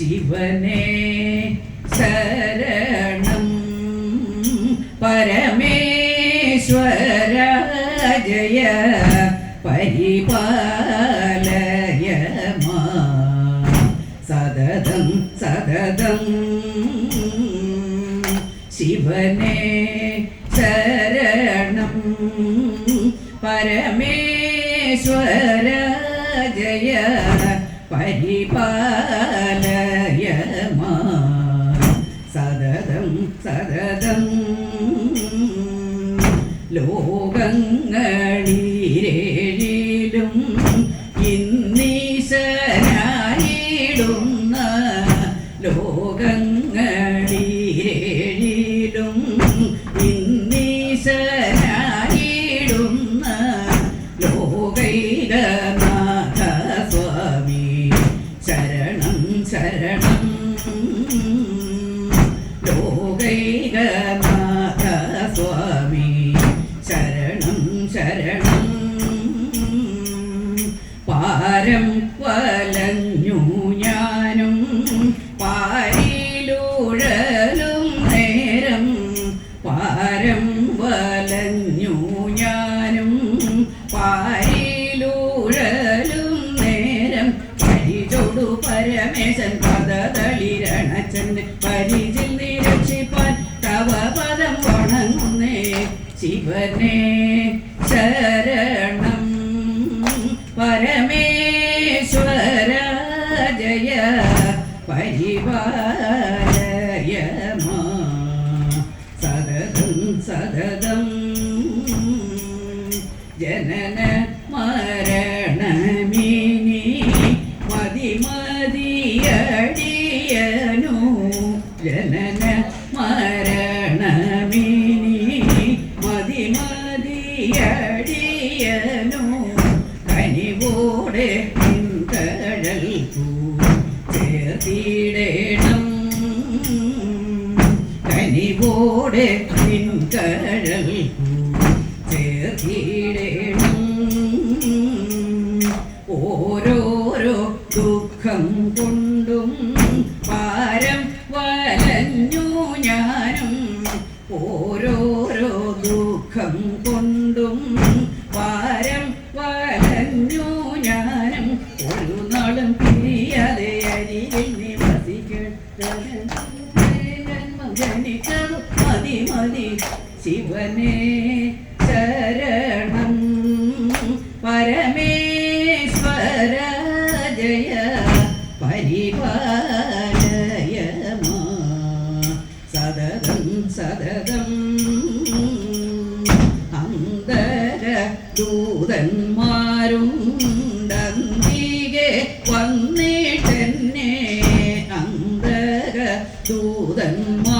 ശിവനെ ശരണം. പരമേശ്വര ജയ പരിപാലയ മാം. സതതം സതതം. ശിവനെ ശരണം. പരമേശ്വര ജയ പരിപാലയ മാം. സതതം സതതം ലോകങ്ങളിലേഴിലും വലഞ്ഞു ഞാനും പാരിലൂഴലും നേരം പാരം വലഞ്ഞു ഞാനും പാരിലൂഴലും നേരം പരിചോടു പരമേശൻ പദതളിരണച്ചൻ പരിചിൽ നിരക്ഷിപ്പാൻ തവ പദം വണങ്ങുന്നേ ശിവനെ ശരണം പരിപാലയ സദതം സതതം ജനന മരണമിനി മതിമതിയടിയനു ജനന മരണമിനി മതിമതിയടിയനു കനിവോടെ കനിവോടെ കഴൽ ചേർത്തിടേണം ഓരോരോ ദുഃഖം കൊണ്ടും പാരം വലഞ്ഞു ഞാനും. ഓരോരോ ദുഃഖം കൊണ്ടും ശിവനെ ശരണം. പരമേശ്വര ജയ പരിപാലയ സദതം സദതം അന്തര ദൂതന്മാരുണ്ടന്തികെ വന്നിട്ടെന്നെ അന്തര ദൂതന്മാരുണ്ടന്തികെ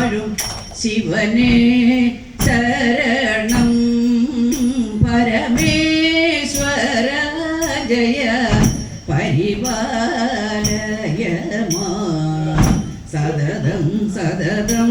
വാഴും ശിവനെ ശരണം. പരമേശ്വര ജയ പരിപാലയമാ. സതതം സതതം.